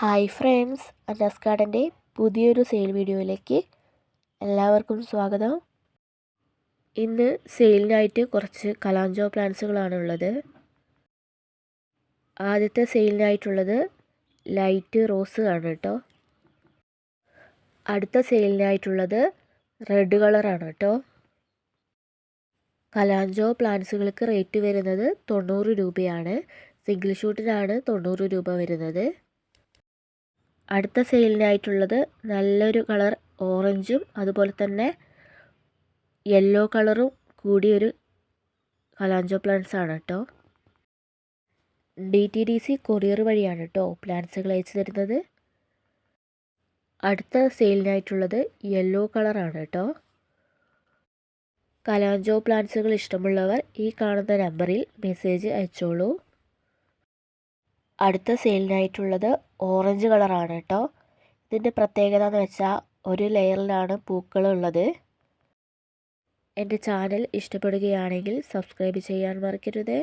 Hi friends അന്നാസ് ഗാർഡന്റെ പുതിയൊരു sale വീഡിയോയിലേക്ക് എല്ലാവർക്കും സ്വാഗതം. ഇന്ന് സെയിലിനായിട്ട് കുറച്ച് കലാഞ്ചോ പ്ലാന്റ്സുകളാണ് ഉള്ളത്. ആദ്യത്തെ സെയിലിനായിട്ടുള്ളത് ലൈറ്റ് റോസ് ആണ് കേട്ടോ. അടുത്ത സെയിലിനായിട്ടുള്ളത് റെഡ് കളറാണ് കേട്ടോ. കലാഞ്ചോ പ്ലാന്റ്സുകൾക്ക് റേറ്റ് വരുന്നത് തൊണ്ണൂറ് രൂപയാണ്. സിംഗിൾ ഷൂട്ടിനാണ് തൊണ്ണൂറ് രൂപ വരുന്നത്. അടുത്ത സെയിലിനായിട്ടുള്ളത് നല്ലൊരു കളർ ഓറഞ്ചും അതുപോലെ തന്നെ യെല്ലോ കളറും കൂടിയൊരു കലാഞ്ചോ പ്ലാന്റ്സ് ആണ് കേട്ടോ. D T D C courier വഴിയാണ് കേട്ടോ പ്ലാന്റ്സുകൾ അയച്ചു തരുന്നത്. അടുത്ത സെയിലിനായിട്ടുള്ളത് യെല്ലോ കളറാണ് കേട്ടോ. കലാഞ്ചോ പ്ലാന്റ്സുകൾ ഇഷ്ടമുള്ളവർ ഈ കാണുന്ന നമ്പറിൽ മെസ്സേജ് അയച്ചോളൂ. അടുത്ത സെയിലിനായിട്ടുള്ളത് ഓറഞ്ച് കളറാണ് കേട്ടോ. ഇതിന്റെ പ്രത്യേകത എന്ന് വെച്ചാൽ ഒരു ലെയറിലാണ് പൂക്കളുള്ളത് എന്റെ ചാനൽ ഇഷ്ടപ്പെടുകയാണെങ്കിൽ സബ്സ്ക്രൈബ് ചെയ്യാൻ മറക്കരുതേ.